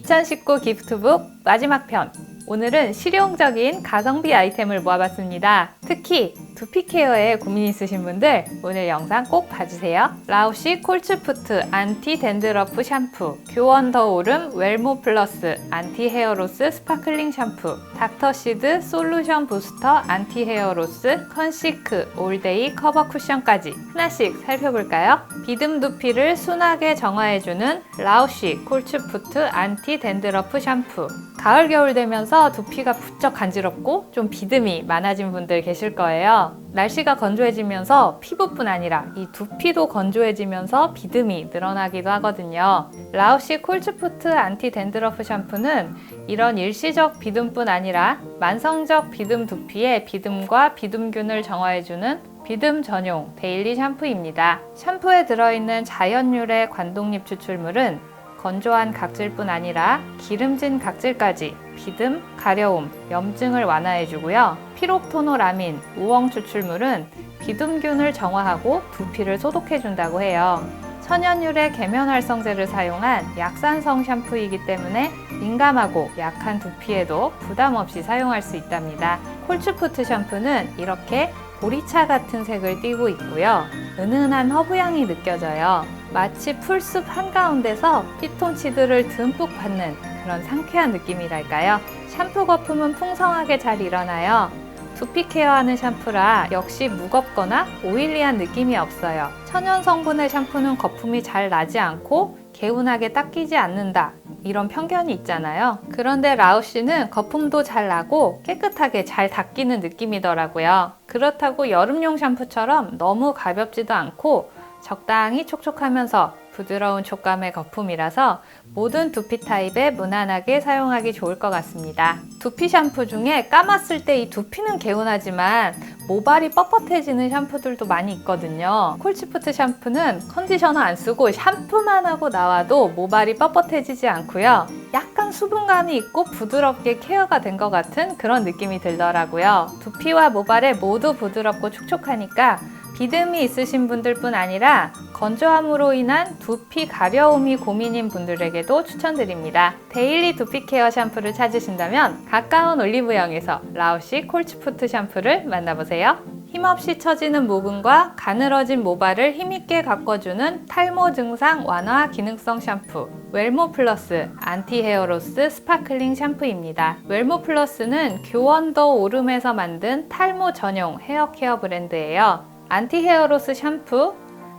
2019 기프트북 마지막 편. 오늘은 실용적인 가성비 아이템을 모아봤습니다. 특히 두피 케어에 고민 있으신 분들 오늘 영상 꼭 봐주세요. 라우시 콜츠푸트 안티 댄드러프 샴푸, 교원 더 오름 웰모 플러스 안티 헤어로스 스파클링 샴푸, 닥터시드 솔루션 부스터 안티 헤어로스 컨시크 올데이 커버 쿠션까지 하나씩 살펴볼까요? 비듬 두피를 순하게 정화해주는 라우시 콜츠푸트 안티 댄드러프 샴푸 가을 겨울 되면서 두피가 부쩍 간지럽고 좀 비듬이 많아진 분들 계실 거예요. 날씨가 건조해지면서 피부뿐 아니라 이 두피도 건조해지면서 비듬이 늘어나기도 하거든요. 라우시 콜츠푸트 안티 댄드러프 샴푸는 이런 일시적 비듬뿐 아니라 만성적 비듬 두피의 비듬과 비듬균을 정화해주는 비듬 전용 데일리 샴푸입니다. 샴푸에 들어있는 자연유래 관동잎 추출물은 건조한 각질뿐 아니라 기름진 각질까지 비듬, 가려움, 염증을 완화해주고요. 피롭토노라민, 우엉 추출물은 비듬균을 정화하고 두피를 소독해준다고 해요. 천연유래 계면활성제를 사용한 약산성 샴푸이기 때문에 민감하고 약한 두피에도 부담 없이 사용할 수 있답니다. 콜츠푸트 샴푸는 이렇게 보리차 같은 색을 띠고 있고요. 은은한 허브향이 느껴져요. 마치 풀숲 한가운데서 피톤치드를 듬뿍 받는 그런 상쾌한 느낌이랄까요? 샴푸 거품은 풍성하게 잘 일어나요. 두피 케어하는 샴푸라 역시 무겁거나 오일리한 느낌이 없어요. 천연 성분의 샴푸는 거품이 잘 나지 않고 개운하게 닦이지 않는다. 이런 편견이 있잖아요. 그런데 라우시는 거품도 잘 나고 깨끗하게 잘 닦이는 느낌이더라고요. 그렇다고 여름용 샴푸처럼 너무 가볍지도 않고 적당히 촉촉하면서 부드러운 촉감의 거품이라서 모든 두피 타입에 무난하게 사용하기 좋을 것 같습니다. 두피 샴푸 중에 감았을 때 이 두피는 개운하지만 모발이 뻣뻣해지는 샴푸들도 많이 있거든요. 콜치푸트 샴푸는 컨디셔너 안 쓰고 샴푸만 하고 나와도 모발이 뻣뻣해지지 않고요. 약간 수분감이 있고 부드럽게 케어가 된 것 같은 그런 느낌이 들더라고요. 두피와 모발에 모두 부드럽고 촉촉하니까 비듬이 있으신 분들뿐 아니라 건조함으로 인한 두피 가려움이 고민인 분들에게도 추천드립니다. 데일리 두피 케어 샴푸를 찾으신다면 가까운 올리브영에서 라우시 콜츠푸트 샴푸를 만나보세요. 힘없이 처지는 모근과 가늘어진 모발을 힘있게 가꿔주는 탈모 증상 완화 기능성 샴푸 웰모 플러스 안티 헤어로스 스파클링 샴푸입니다. 웰모 플러스는 교원 더 오름에서 만든 탈모 전용 헤어 케어 브랜드예요. 안티 헤어로스 샴푸,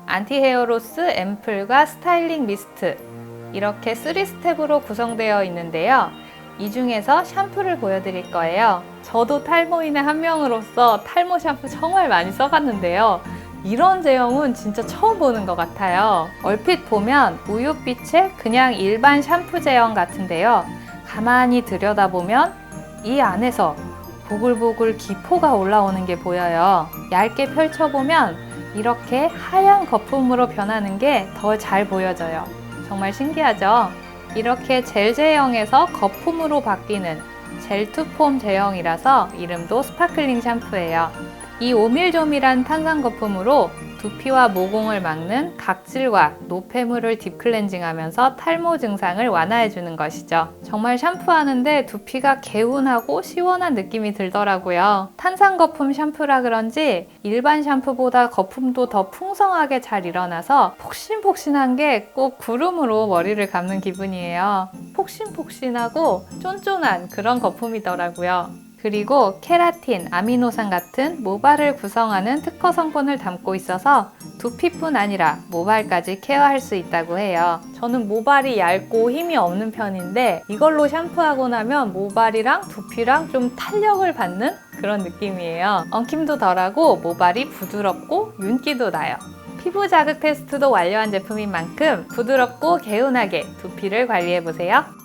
안티 헤어로스 앰플과 스타일링 미스트 이렇게 3스텝으로 구성되어 있는데요. 이 중에서 샴푸를 보여드릴 거예요. 저도 탈모인의 한 명으로서 탈모 샴푸 정말 많이 써봤는데요. 이런 제형은 진짜 처음 보는 것 같아요. 얼핏 보면 우윳빛의 그냥 일반 샴푸 제형 같은데요. 가만히 들여다보면 이 안에서 보글보글 기포가 올라오는 게 보여요. 얇게 펼쳐보면 이렇게 하얀 거품으로 변하는 게 더 잘 보여져요. 정말 신기하죠? 이렇게 젤 제형에서 거품으로 바뀌는 젤투폼 제형이라서 이름도 스파클링 샴푸예요. 이 오밀조밀한 탄산 거품으로 두피와 모공을 막는 각질과 노폐물을 딥클렌징하면서 탈모 증상을 완화해주는 것이죠. 정말 샴푸하는데 두피가 개운하고 시원한 느낌이 들더라고요. 탄산 거품 샴푸라 그런지 일반 샴푸보다 거품도 더 풍성하게 잘 일어나서 폭신폭신한 게 꼭 구름으로 머리를 감는 기분이에요. 폭신폭신하고 쫀쫀한 그런 거품이더라고요. 그리고 케라틴, 아미노산 같은 모발을 구성하는 특허 성분을 담고 있어서 두피뿐 아니라 모발까지 케어할 수 있다고 해요. 저는 모발이 얇고 힘이 없는 편인데 이걸로 샴푸하고 나면 모발이랑 두피랑 좀 탄력을 받는 그런 느낌이에요. 엉킴도 덜하고 모발이 부드럽고 윤기도 나요. 피부 자극 테스트도 완료한 제품인 만큼 부드럽고 개운하게 두피를 관리해보세요.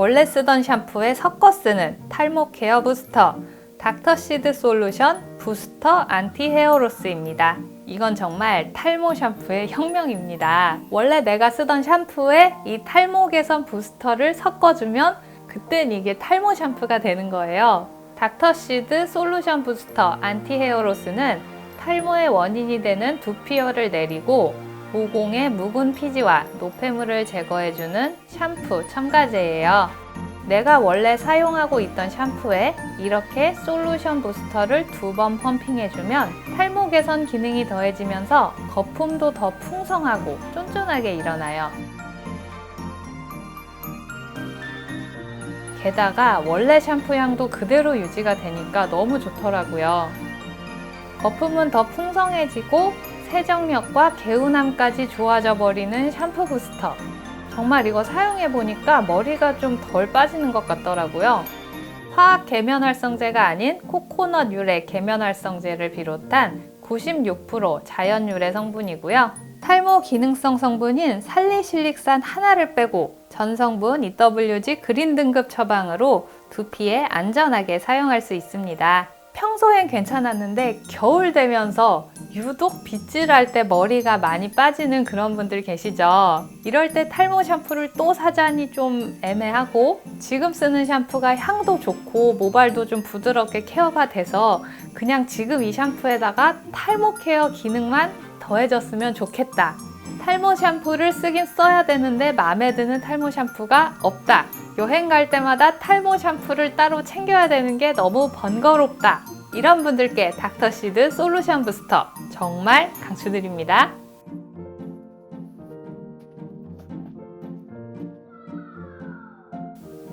원래 쓰던 샴푸에 섞어 쓰는 탈모 케어 부스터 닥터시드 솔루션 부스터 안티 헤어로스입니다. 이건 정말 탈모 샴푸의 혁명입니다. 원래 내가 쓰던 샴푸에 이 탈모 개선 부스터를 섞어주면 그땐 이게 탈모 샴푸가 되는 거예요. 닥터시드 솔루션 부스터 안티 헤어로스는 탈모의 원인이 되는 두피열을 내리고 모공의 묵은 피지와 노폐물을 제거해주는 샴푸 첨가제예요. 내가 원래 사용하고 있던 샴푸에 이렇게 솔루션 부스터를 두 번 펌핑해주면 탈모 개선 기능이 더해지면서 거품도 더 풍성하고 쫀쫀하게 일어나요. 게다가 원래 샴푸 향도 그대로 유지가 되니까 너무 좋더라고요. 거품은 더 풍성해지고 세정력과 개운함까지 좋아져 버리는 샴푸 부스터. 정말 이거 사용해 보니까 머리가 좀 덜 빠지는 것 같더라고요. 화학 계면활성제가 아닌 코코넛 유래 계면활성제를 비롯한 96% 자연 유래 성분이고요. 탈모 기능성 성분인 살리실릭산 하나를 빼고 전 성분 EWG 그린 등급 처방으로 두피에 안전하게 사용할 수 있습니다. 평소엔 괜찮았는데 겨울 되면서 유독 빗질할 때 머리가 많이 빠지는 그런 분들 계시죠? 이럴 때 탈모 샴푸를 또 사자니 좀 애매하고 지금 쓰는 샴푸가 향도 좋고 모발도 좀 부드럽게 케어가 돼서 그냥 지금 이 샴푸에다가 탈모 케어 기능만 더해졌으면 좋겠다. 탈모 샴푸를 쓰긴 써야 되는데 마음에 드는 탈모 샴푸가 없다. 여행 갈 때마다 탈모 샴푸를 따로 챙겨야 되는 게 너무 번거롭다. 이런 분들께 닥터시드 솔루션 부스터 정말 강추드립니다.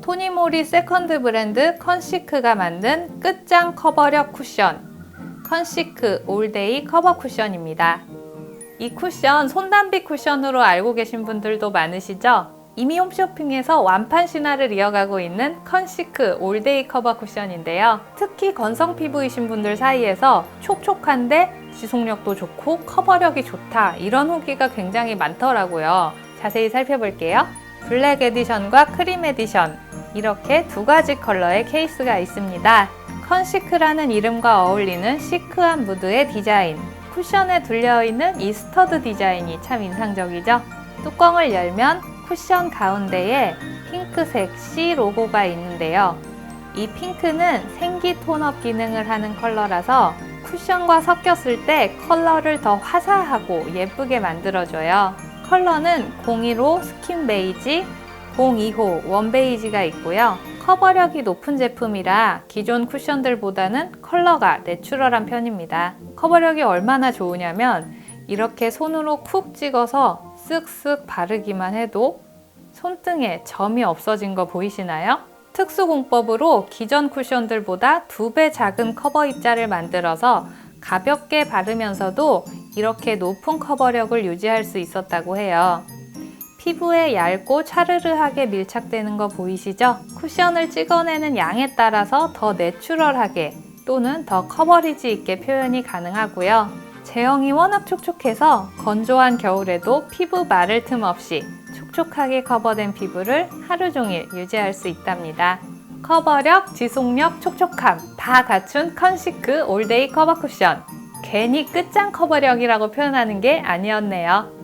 토니모리 세컨드 브랜드 컨시크가 만든 끝장 커버력 쿠션 컨시크 올데이 커버 쿠션입니다. 이 쿠션 손담비 쿠션으로 알고 계신 분들도 많으시죠? 이미 홈쇼핑에서 완판 신화를 이어가고 있는 컨시크 올데이 커버 쿠션인데요. 특히 건성 피부이신 분들 사이에서 촉촉한데 지속력도 좋고 커버력이 좋다 이런 후기가 굉장히 많더라고요. 자세히 살펴볼게요. 블랙 에디션과 크림 에디션 이렇게 두 가지 컬러의 케이스가 있습니다. 컨시크라는 이름과 어울리는 시크한 무드의 디자인 쿠션에 둘려있는 이 스터드 디자인이 참 인상적이죠? 뚜껑을 열면 쿠션 가운데에 핑크색 C 로고가 있는데요. 이 핑크는 생기 톤업 기능을 하는 컬러라서 쿠션과 섞였을 때 컬러를 더 화사하고 예쁘게 만들어줘요. 컬러는 01호 스킨 베이지, 02호 원 베이지가 있고요. 커버력이 높은 제품이라 기존 쿠션들보다는 컬러가 내추럴한 편입니다. 커버력이 얼마나 좋으냐면 이렇게 손으로 쿡 찍어서 쓱쓱 바르기만 해도 손등에 점이 없어진 거 보이시나요? 특수 공법으로 기존 쿠션들보다 두 배 작은 커버 입자를 만들어서 가볍게 바르면서도 이렇게 높은 커버력을 유지할 수 있었다고 해요. 피부에 얇고 차르르하게 밀착되는 거 보이시죠? 쿠션을 찍어내는 양에 따라서 더 내추럴하게 또는 더 커버리지 있게 표현이 가능하고요. 제형이 워낙 촉촉해서 건조한 겨울에도 피부 마를 틈 없이 촉촉하게 커버된 피부를 하루 종일 유지할 수 있답니다. 커버력, 지속력, 촉촉함 다 갖춘 컨시크 올데이 커버 쿠션. 괜히 끝장 커버력이라고 표현하는 게 아니었네요.